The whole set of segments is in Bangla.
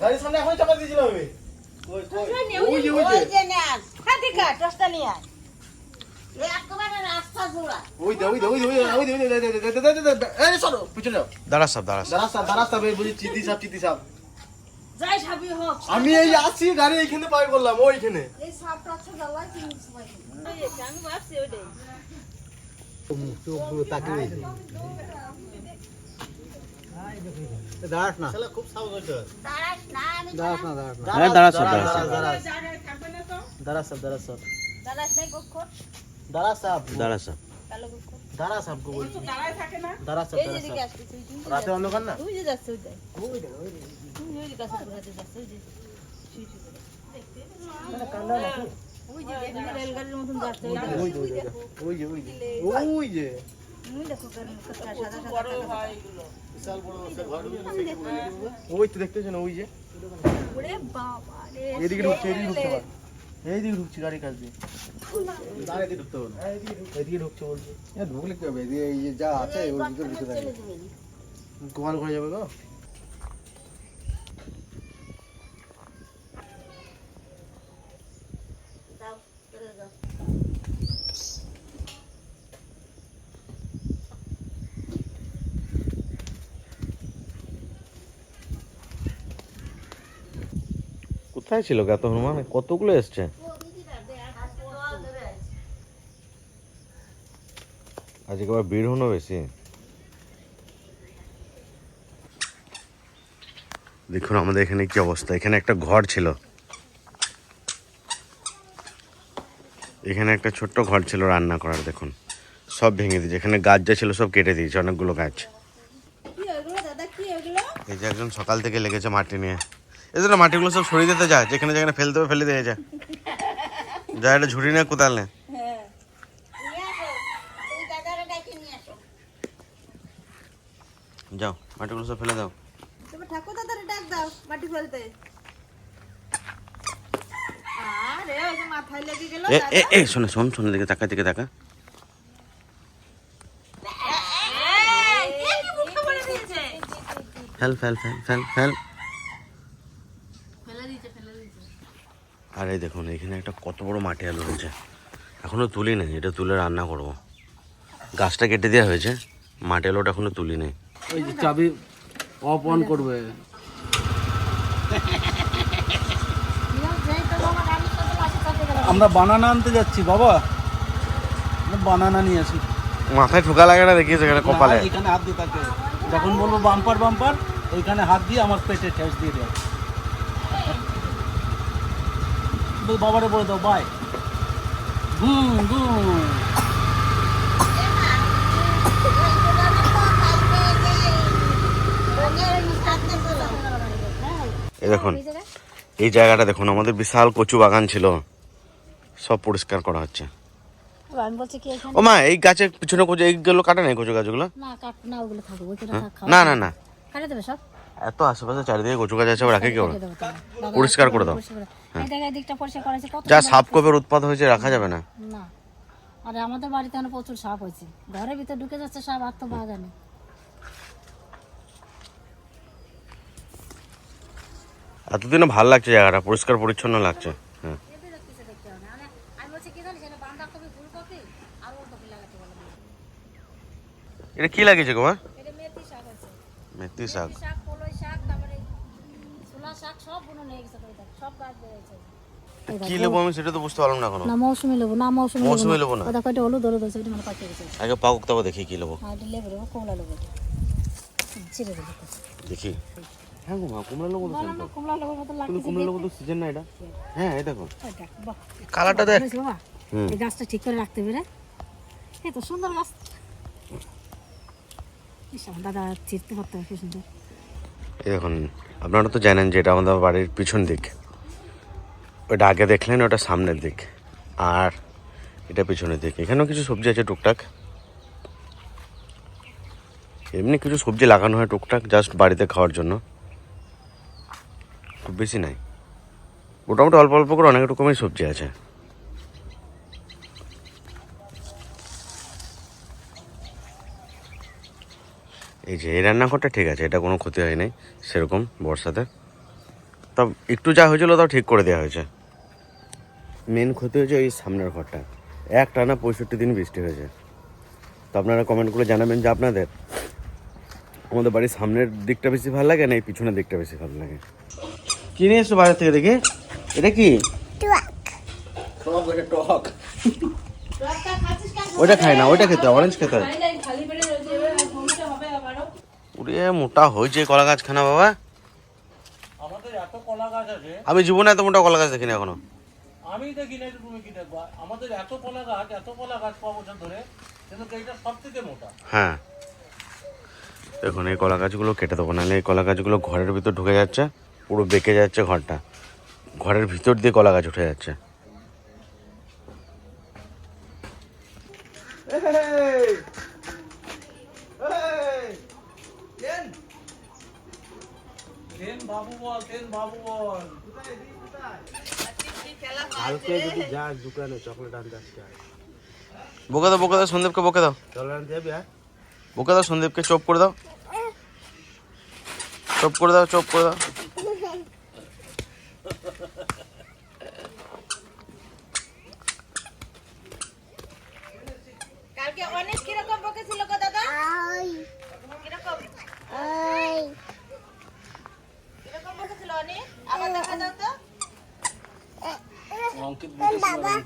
গাড়ির সামনে এখন চাপা দিয়েছিলাম আমি ওই যে ওই যে হ্যাঁ আছে টসটা নিয়ে আয় আমি এই আছি গাড়ি এইখানে পাই করলাম ওইখানে আমি ভাবছি দাঁড়াস না শালা খুব সাউন্ড হচ্ছে দাঁড়াস না আমি দাঁড়াস না দাঁড়াস না হ্যাঁ দাঁড়া সাপ দাঁড়া সাপ দাঁড়া দাঁড়া সাপ দাঁড়া সাপ দাঁড়াস নাই গোক্ষর দাঁড়া সাপ দাঁড়া সাপ কালো গোক্ষর দাঁড়া সাপ কো বলছি দাঁড়া সাপ এই দাঁড়া যেদিকে সাপ আসবি তুই তুই রাতে অন্ধকার না তুই যে যাচ্ছে ওইটাই তুই ওই দিকে আসতে যাচ্ছে যাচ্ছে ওই যে শুই শুই করে। ওই যে দেখবি রেলগাড়ির মতন যাচ্ছে ওই যে ওই যে ওই যে ওই যে ওই যে ওই যে ওই দেখো কেন সাদা সাদা সাদা বিশাল বড় একটা ঘর ওই তো দেখতেছেন ওই যে ওরে বাবা রে এদিকে ঢুকছে এদিকে ঢুকতে পার এইদিকে ঢুকছে গাড়ি কাছ দিয়ে দাঁড়া এদিকে ঢুকতে হবে না এদিকে ঢুকছে বলছে ঢুকলে কি হবে এই যে যা আছে ওর ভিতরে ঢুকে থাকে গোয়াল ঘরে যাবে গো যাও চলে যাও কোথায় ছিল গাত হনুমান কতগুলো এসছে? আজকে আবার ভিড় হনো বেশি। দেখুন আমাদের এখানে কি অবস্থা। এখানে একটা ঘর ছিল। এখানে একটা ছোট্ট ঘর ছিল রান্না করার দেখুন। সব ভেঙে দিয়েছে। এখানে গাছ যা ছিল সব কেটে দিয়েছে অনেকগুলো গাছ। এই যে একজন সকাল থেকে লেগেছে মাটি নিয়ে। জন্য মাটিগুলো সব সরিয়ে দিতে যায় যেখানে যেখানে ফেলতে হবে ফেলে দিয়ে যায় যা একটা ঝুড়ি হ্যাঁ নিয়ে আসো যাও মাটিগুলো সব ফেলে দাও এ এ শোনো শোন শোন দিকে তাকা দিকে তাকা fail fail fail fail fail আর এই দেখুন এখানে একটা কত বড় মাটি আলু রয়েছে এখনও তুলি নেই এটা তুলে রান্না করব। গাছটা কেটে দেওয়া হয়েছে মাটি আলুটা এখনও তুলি নেই। ওই যে চাবি অফ অন করবে। আমরা বানানা আনতে যাচ্ছি বাবা। বানানা নিয়ে আসি। মাথায় ঠোকা লাগে না দেখিয়েছে এখানে কপালে? এখানে হাত দিয়ে থাকে যখন বলব বাম্পার বাম্পার ওইখানে হাত দিয়ে আমার পেটে ঠেস দিয়ে দেয় বল, বাবারে বলে দাও বাই হুম হুম এই দেখুন এই জায়গাটা দেখুন আমাদের বিশাল কচু বাগান ছিল। সব পরিষ্কার করা হচ্ছে। আমি বলছি কি এখানে? ও মা এই গাছের পিছনে কচু এইগুলো কাটে নাই কচু গাছগুলো? না হ্যাঁ? না না। কাটে দেবে সব? এত আশেপাশে চারিদিকে কচু গাছ আছে রাখে কেউ পরিষ্কার করে দাও। কত যা সাপ। কপের উৎপাদ হয়েছে রাখা যাবে না। আরে আমাদের বাড়িতে প্রচুর সাপ হয়েছে। ঘরের ভিতরে ঢুকে যাচ্ছে সাপ আর তো বাগানে। এতদিনে ভালো লাগছে জায়গাটা পরিষ্কার পরিচ্ছন্ন লাগছে। হ্যাঁ। এটা কি লাগিয়েছে গো মেথি শাক। মেথি শাক দেখ, সব গাছ বেড়েছে কি নেব আমি সেটা তো বুঝতে পারলাম না এখনও। না মৌসুমি লেবু না মৌসুমি মৌসুমী লেবু না। ওটা কয়টা? হলুদ হলুদ ওটা মানে পাকিয়ে গেছে আগে পাকুক তারপর দেখি কি নেব। আর লেবু লেবু কমলা লেবু দেখি। হ্যাঁ গো মা কুমড়া নেব তো বলো না কমলা মতো তো সিজন না এটা। হ্যাঁ। এটা দেখো। দেখ, বাহ। কালারটা দেখ। বুঝলি বাবা। হুম। এই গাছটা ঠিক করে রাখতে হবে রে। এই তো সুন্দর গাছ। দাদা চিরতে পারতে হবে সুন্দর। এই দেখুন আপনারা তো জানেন যে এটা আমাদের বাড়ির পিছন দিক। ওটা আগে দেখলেন, ওটা সামনের দিক। আর এটা পিছনের দিক। এখানেও কিছু সবজি আছে টুকটাক। এমনি কিছু সবজি লাগানো হয় টুকটাক জাস্ট বাড়িতে খাওয়ার জন্য। খুব বেশি নাই। মোটামুটি অল্প অল্প করে অনেক রকমের সবজি আছে। এই যে এই রান্নাঘরটা ঠিক আছে এটা কোনো ক্ষতি হয় নাই সেরকম বর্ষাতে। তা একটু যা হয়েছিল তাও ঠিক করে দেওয়া হয়েছে। মেন ক্ষতি হয়েছে এই সামনের ঘরটা। এক টানা পঁয়ষট্টি দিন বৃষ্টি হয়েছে। তো আপনারা কমেন্ট করে জানাবেন যে আপনাদের। আমাদের বাড়ির সামনের দিকটা বেশি ভালো লাগে না এই পিছনের দিকটা বেশি ভালো লাগে? কি নিয়ে এসছো বাজার থেকে দেখি? এটা কি? ওটা খাই না ওইটা খেতে অরেঞ্জ খেতে হয় উড়ে মোটা হয়েছে কলা গাছ খানা বাবা। আমাদের এত কলা গাছ আছে। আমি জীবনে এত মোটা কলা গাছ দেখিনি এখনও। আমি দেখি না তুমি কি দেখবা? আমাদের এত কলা গাছ এত কলা গাছ ক বছর ধরে কিন্তু এইটা সব থেকে মোটা। হ্যাঁ। দেখুন এই কলা গাছগুলো কেটে দেবো নাহলে এই কলা গাছগুলো ঘরের ভিতর ঢুকে যাচ্ছে পুরো বেঁকে যাচ্ছে ঘরটা। ঘরের ভিতর দিয়ে কলা গাছ উঠে যাচ্ছে। বাবু বল তেন বাবু বল। কালকে যদি যাস দোকানে চকলেট আনতে আসতে বকে দাও বকে দাও সন্দীপকে বকে দাও। চকলেট আনতে যাবি হ্যাঁ? বকে দাও সন্দীপকে চোপ করে দাও। চোপ করে দাও চোপ করে দাও কালকে অনেক কীরকম বকেছিল গো দাদা কীরকম কীরকম বকেছিল অনেক আবার দেখা দাও তো অঙ্কিত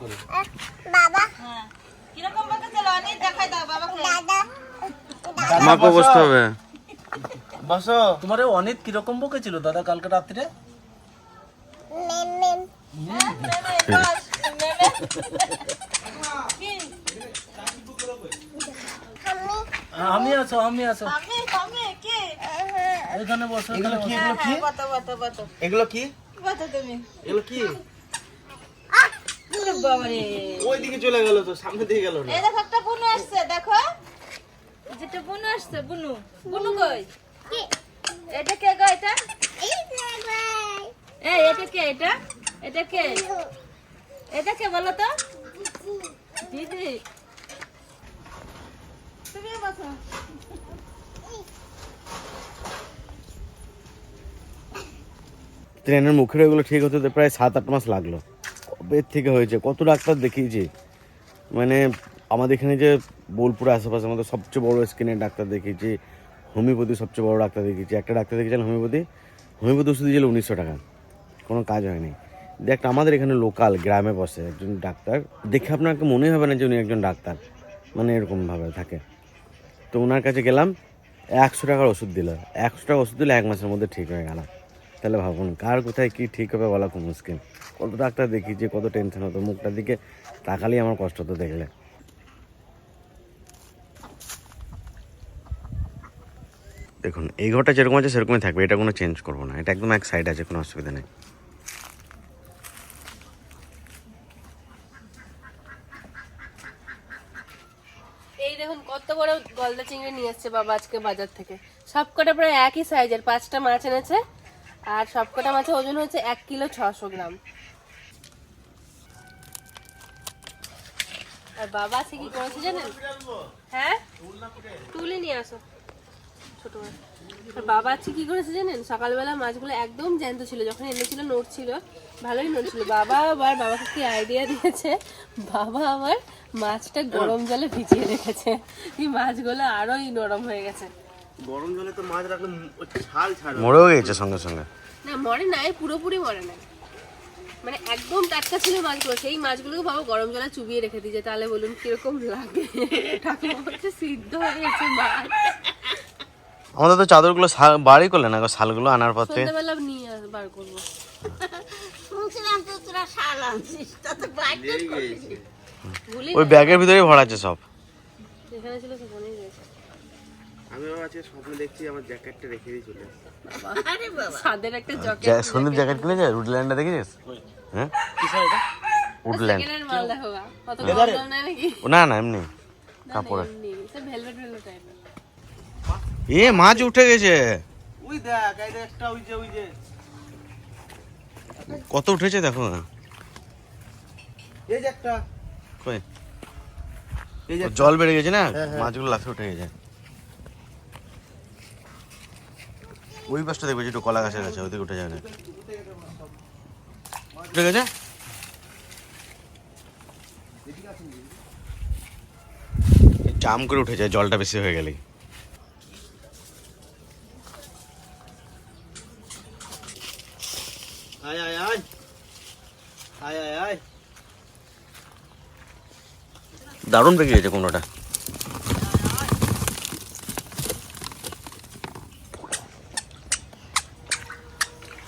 করে। হ্যাঁ। কীরকম বকেছিল অনেক দেখাই দাও বাবাকে মাকে বসতে হবে। বসো। তোমার অনেক কীরকম বকেছিল দাদা কালকে রাত্রে? আমি আছো আমি আছো। আমি আমি এখানে বসো এগুলো কি এগুলো কি এগুলো কি? তুমি। এগুলো কি? বাবারে ওই দিকে চলে গেল তো সামনে দিকে গেল না। এই দেখো একটা বুনু আসছে দেখো। যেটা বুনু আসছে বুনু। বুনু কই? এটা কে গো এটা? এই এটা কে এটা? এটা কে? এটা কে বলো তো? দিদি। তুমি বসো। ট্রেনের মুখের ওগুলো ঠিক হতে প্রায় সাত আট মাস লাগল। কবের থেকে হয়েছে। কত ডাক্তার দেখিয়েছি? মানে আমাদের এখানে যে বোলপুর আশেপাশে আমাদের সবচেয়ে বড় স্কিনের ডাক্তার দেখিয়েছি, হোমিওপ্যাথি সবচেয়ে বড় ডাক্তার দেখিয়েছি। একটা ডাক্তার দেখিয়েছিলাম হোমিওপ্যাথি হোমিওপ্যাথি ওষুধ দিয়েছিল উনিশশো টাকা। কোনো কাজ হয়নি। দেখ, আমাদের এখানে লোকাল গ্রামে বসে একজন ডাক্তার, দেখে আপনাকে মনে হবে না যে উনি একজন ডাক্তার। মানে এরকমভাবে থাকে। তো ওনার কাছে গেলাম, একশো টাকার ওষুধ দিল। একশো টাকা ওষুধ দিলে এক মাসের মধ্যে ঠিক হয়ে গেল। তাহলে ভাবুন, কার কোথায় কি ঠিক হবে বলা খুব মুশকিল। কত ডাক্তার দেখিয়েছি কত টেনশন হতো, মুখটার দিকে তাকালেই আমার কষ্ট হতো দেখলে। দেখুন, এই ঘরটা যেরকম আছে সেরকমই থাকবে, এটা কোনো চেঞ্জ করব না। এটা একদম এক সাইড আছে, কোনো অসুবিধা নেই। এই দেখুন, কত বড় গলদা চিংড়ি নিয়ে এসছে বাবা আজকে বাজার থেকে। সবকটা প্রায় একই সাইজের পাঁচটা মাছ এনেছে। আর সবকটা মাছের ওজন হচ্ছে এক কিলো ছশো গ্রাম। আর বাবা আজকে কি করেছে জানেন? হ্যাঁ? তুলে নিয়ে আসো। ছোট মাছ। আর বাবা আজকে কি করেছে জানেন? সকালবেলা মাছগুলো একদম জ্যান্ত ছিল যখন এনেছিল নোট ছিল ভালোই নোট ছিল। বাবা আবার বাবাকে কি আইডিয়া দিয়েছে? বাবা আবার মাছটা গরম জলে ভিজিয়ে রেখেছে। এই মাছগুলো আরোই নরম হয়ে গেছে। গরম জলে তো মাছ রাখলে ছাল ছাড় মরেও গেছে সঙ্গে সঙ্গে। না মরে নাই পুরোপুরি মরে নাই। মানে একদম টাটকা ছিল মাছগুলো সেই মাছগুলোকে বাবা গরম জলে চুবিয়ে রেখে দিয়েছে তাহলে বলুন কীরকম লাগে? ঠাকুমা বলছে সিদ্ধ হয়ে গেছে মাছ। আমাদের তো চাদরগুলো শাল বাড়ি করলে না গো শালগুলো আনার পথে? সন্ধ্যাবেলা নিয়ে বার করব। তোরা শাল আনছিস তা তো বাইরে ভুলে ওই ব্যাগের ভিতরেই ভরা আছে সব। যেখানে ছিল সেখানেই রয়েছে। আমি আজকে স্বপ্নে দেখছি আমার জ্যাকেটটা রেখে দিয়ে চলে আসছি। আরে বাবা। ছাদের একটা জকেট সন্দীপ জ্যাকেট কিনেছে দেখেছিস হ্যাঁ? উডল্যান্ড। না না এমনি। কাপড়ে এমনি। সে ভেলভেট ভেলভেট টাইপের এ মাছ উঠে গেছে। ওই দেখ এই একটা ওই যে ওই যে। কত উঠেছে দেখো না। এই যে একটা। কই? এই যে ও জল বেড়ে গেছে না? হ্যাঁ, হ্যাঁ। মাছগুলো লাফে উঠে গেছে। ওই পাশটা দেখবে যে একটু কলা গাছের কাছে ওইদিকে উঠে যায় না। ঠিক আছে জাম করে উঠে যায় জলটা বেশি হয়ে গেলেই। আয় আয় আয়। আয় আয় আয়। দারুণ পেকে গেছে কোনোটা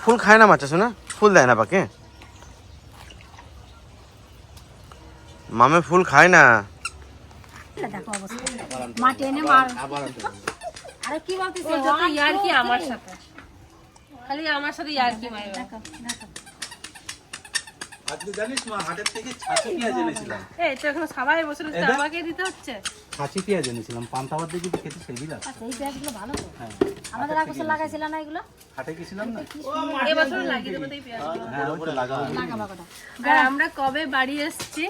ফুল খায় না মাছ না ফুল দেয় না পাকে মামে ফুল খায় না। আরে কি বলতেছে? ইয়ার্কি আমার সাথে। খালি আমার সাথে জানিস মা হাটের থেকে এই তো এখন সবাই বসে আমাকে দিতে হচ্ছে। ছাঁচি পেঁয়াজ এনেছিলাম। পান্তাবাদ দিয়ে যদি খেতে সেই আচ্ছা এই পেঁয়াজগুলো ভালো তো। হ্যাঁ আমাদের বছর লাগাইছিল না এগুলো? হাটে গেছিলাম না? এবছর লাগিয়ে দেবো তাই পেঁয়াজ হ্যাঁ তো লাগাবো। আর আমরা কবে বাড়ি এসেছি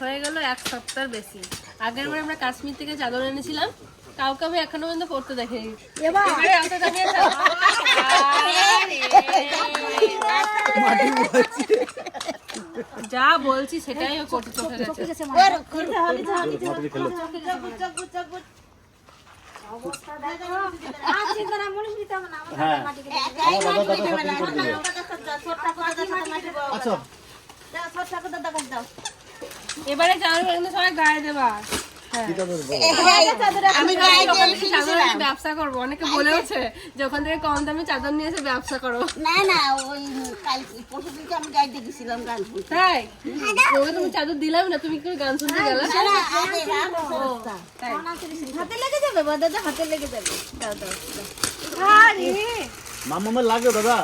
হয়ে গেল এক সপ্তাহ বেশি। আগের বার আমরা কাশ্মীর থেকে চাদর এনেছিলাম কাউকে আমি এখনও পর্যন্ত পড়তে দেখিনি। এবার এবারে আমাকে দেখিয়ে দাও। যা বলছি সেটাই ও করতে চোখে গেছে এবারে কিন্তু সবাই গায়ে দেবা। হ্যাঁ। থেকে চাদর ব্যবসা করব। অনেকে বলেওছে যে ওখান থেকে কম দামে চাদর নিয়ে এসে ব্যবসা করো। না না ওই কাল আমি গাইতে গেছিলাম গান শুনতে। তাই? ওকে তুমি চাদর দিলাম না তুমি কি গান শুনতে গেলে? হাতে লেগে যাবে বা দাদা হাতে লেগে যাবে। দাও দাও মামামের লাগবে দাদা।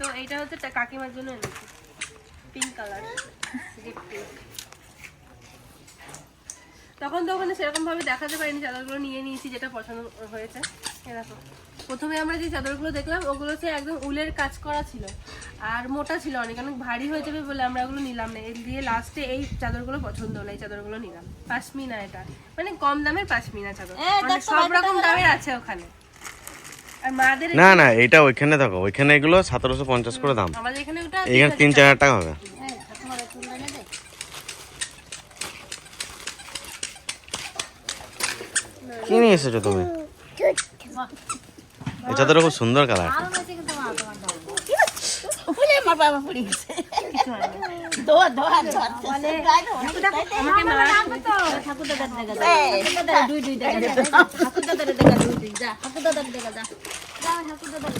তো এইটা হচ্ছে কাকিমার জন্য এনেছি। পিঙ্ক কালার তখন তো ওখানে সেরকম ভাবে দেখাতে পারিনি চাদরগুলো নিয়ে নিয়েছি যেটা পছন্দ হয়েছে। এরকম প্রথমে আমরা যে চাদরগুলো দেখলাম ওগুলো হচ্ছে একদম উলের কাজ করা ছিল আর মোটা ছিল অনেক অনেক ভারী হয়ে যাবে বলে আমরা ওগুলো নিলাম না। এর দিয়ে লাস্টে এই চাদরগুলো পছন্দ হলো এই চাদরগুলো নিলাম। পাশমিনা এটা মানে কম দামের পাশমিনা চাদর মানে সব রকম দামের আছে ওখানে। আর মাদের না না এটা ওইখানে দেখো ওইখানে এগুলো সতেরোশো পঞ্চাশ করে দাম। আমাদের এখানে ওটা এখানে তিন চার হাজার টাকা হবে হ্যাঁ তোমার চুল এনে দে কি নিয়ে এসেছ তুমি এই চাদরটা খুব সুন্দর কালার আরও রয়েছে কিন্তু মা তোমার দাও ফুলে আমার বাবা পড়ে গেছে দোয়া দোয়া আমাকে মা ঠাকুর দাদার দেখা যা ঠাকুর দাদার দুই দুই দেখা যা ঠাকুর দাদার দেখা দুই দুই যা ঠাকুর দাদার দেখা যা যাও ঠাকুর দাদার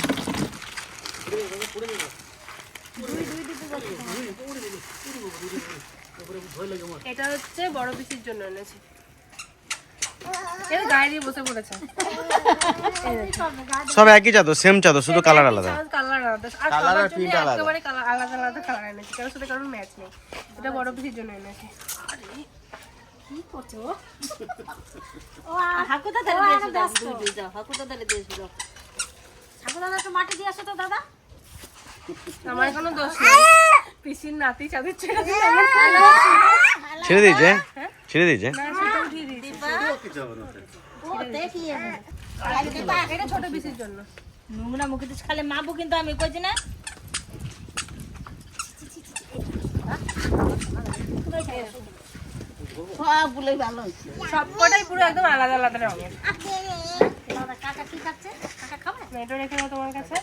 এটা হচ্ছে বড় পিসির জন্য এনেছি। এটা গায়ে দিয়ে বসে পড়েছে। সব একই চাদর সেম চাদর শুধু কালার আলাদা। কালার আলাদা। আর আলাদা। একেবারে কালার আলাদা আলাদা কালার এনেছি। সাথে ম্যাচ নেই। এটা বড় পিসির জন্য এনেছি। কি করছ ও? ও হাকু দাদা দিয়ে দাও দুই দুই দাও হাকু দাদা দিয়ে দাও ঠাকুর দাদা একটু মাটি দিয়ে আসো তো দাদা। আমার কোনো দোষ নেই। পিসির নাতি চাঁদের ছেড়ে ছেড়ে দিয়েছে? ছেড়ে সেটা উঠিয়ে দিয়েছি দেখি এটা ছোট পিসির জন্য। নোংরা মুখে দিস খালি মাবু কিন্তু আমি কইছি না। সব বলে ভালো হয়েছে। সবকটাই পুরো একদম আলাদা আলাদা রঙের। কাকা কি খাচ্ছে? কাকা খাবে? না, রেখে দাও তোমার কাছে।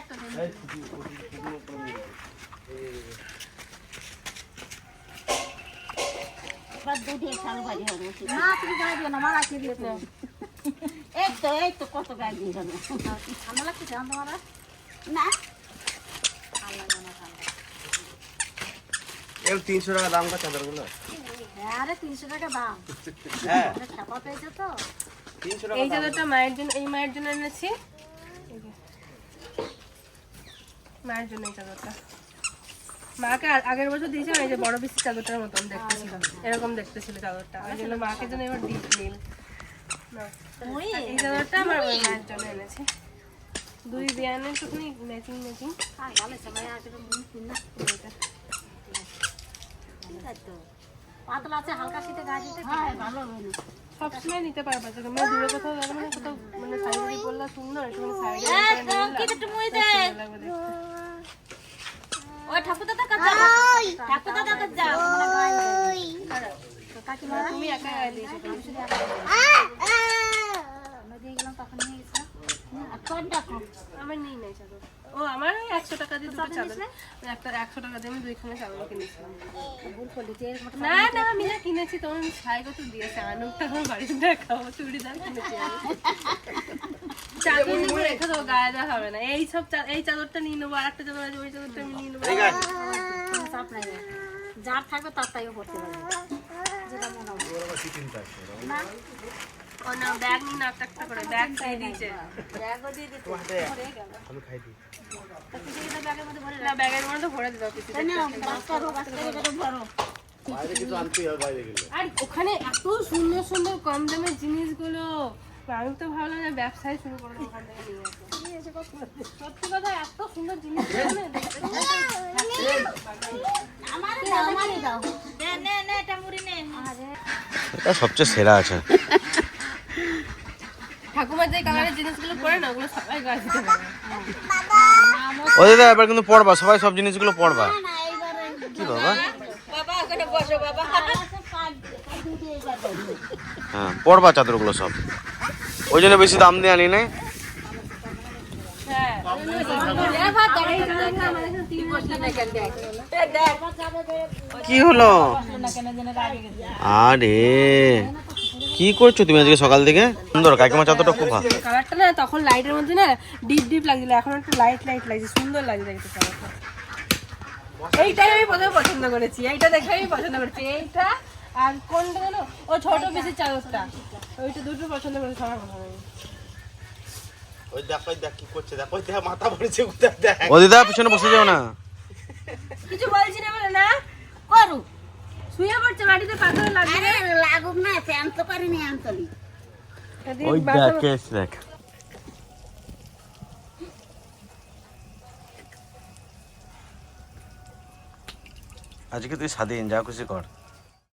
একটা না তুমি গায়ে দিও না মা রাখিয়ে দিও এই তো এই তো কত গাই দিয়ে হবে ঠান্ডা লাগছে জান তোমার? না। এর তিনশো টাকা দাম কত চাদরগুলো? হ্যাঁ টাকা দাম। হ্যাঁ। ছাপা পেয়েছ তো। এই চাদরটা মায়ের জন্য এই মায়ের জন্য এনেছি। মায়ের জন্য এই চাদরটা। মাকে আগের বছর দিয়েছিলাম এই যে বড় পিসির চাদরটার মতন দেখতে এরকম দেখতে ছিল চাদরটা। ওই জন্য মাকে জন্য এবার ডিপ নীল না, এই চাদরটা আমার মায়ের জন্য এনেছি। দুই বিয়ানের একটুখানি ম্যাচিং ম্যাচিং পাতলা আছে হালকা শীতে গায়ে দিতে হ্যাঁ ভালো সবসময় নিতে পারবা। যে মানে দূরে কোথাও গেলে মানে কোথাও মানে সাইডে পড়লা সুন্দর সাইডে দে। ওই ঠাকুর দাদা কাছে ঠাকুর দাদা কাছে যাও। তুমি একা দিয়েছ গেলাম তখন নিয়ে গেছিলাম। আমার নেই নাই চাদর ও আমার ওই একশো টাকা দিয়ে দুটো চাদর ওই একটা একশো টাকা দিয়ে আমি দুইখানে চাদর কিনেছিলাম। না না আমি না কিনেছি তোমার ছাইগো তো দিয়েছে? আনুকটা আমার বাড়িতে দেখাবো চুড়িদার কিনেছি আমি। চাদর নিয়ে রেখে দেবো গায়ে দেওয়া হবে না। এই সব এই চাদরটা নিয়ে নেব আর একটা চাদর আছে ওই চাদরটা আমি নিয়ে নেব। চাপ নাই যার থাকবে তার তাইও করতে পারবে। যেটা মনে হবে না? ও না ব্যাগ নিয়ে না একটা একটা করে ব্যাগ দিয়ে দিয়েছে। আমি খাই দিই। ব্যাগের মধ্যে ভরে না ব্যাগের মধ্যে ভরে দিতে হবে রাখো না বাচ্চা রো বাচ্চা রো ভরো বাইরে কিছু আনতেই হবে বাইরে গেলে আর ওখানে এত সুন্দর সুন্দর কম দামের জিনিসগুলো। আমি তো ভাবলাম যে ব্যবসায় শুরু করে ওখান থেকে নিয়ে আসব। সত্যি কথা এত সুন্দর জিনিস এটা সবচেয়ে সেরা আছে। ঠাকুমার যে কালারের জিনিসগুলো পরে না ওগুলো সবাই গায়ে দিতে পারে। ও দিদা এবার কিন্তু পড়বা সবাই সব জিনিসগুলো পড়বা কি বাবা? হ্যাঁ পড়বা চাদরগুলো সব। ওই জন্য বেশি দাম দিয়ে আনি নাই। কি হলো? আরে, কি করছ তুমি আজকে সকাল থেকে? সুন্দর কাকিমা চাদরটা খুব ভালো। কালারটা না, তখন লাইটের মধ্যে না ডিপ ডিপ লাগছিল এখন একটু লাইট লাইট লাগছে, সুন্দর লাগছে দেখতে কালারটা। এইটাই আমি প্রথমে পছন্দ করেছি, এইটা দেখে আমি পছন্দ করেছি, এইটা আর কোনটা জানো ও ছোট পিসের চাদরটা ওইটা দুটো পছন্দ ওই দেখ ওই দেখ কি করছে দেখ ওই দেখ মাথা পড়েছে কোথায় দেখ ও দিদা পিছনে বসে যাও না। কিছু বলছি না বলে না? করু। শুয়ে পড়ছে মাটিতে পাথর লাগবে লাগুক না ফ্যান তো পারিনি আনতলি ওই দেখ কে দেখ। আজকে তুই স্বাধীন যা খুশি কর।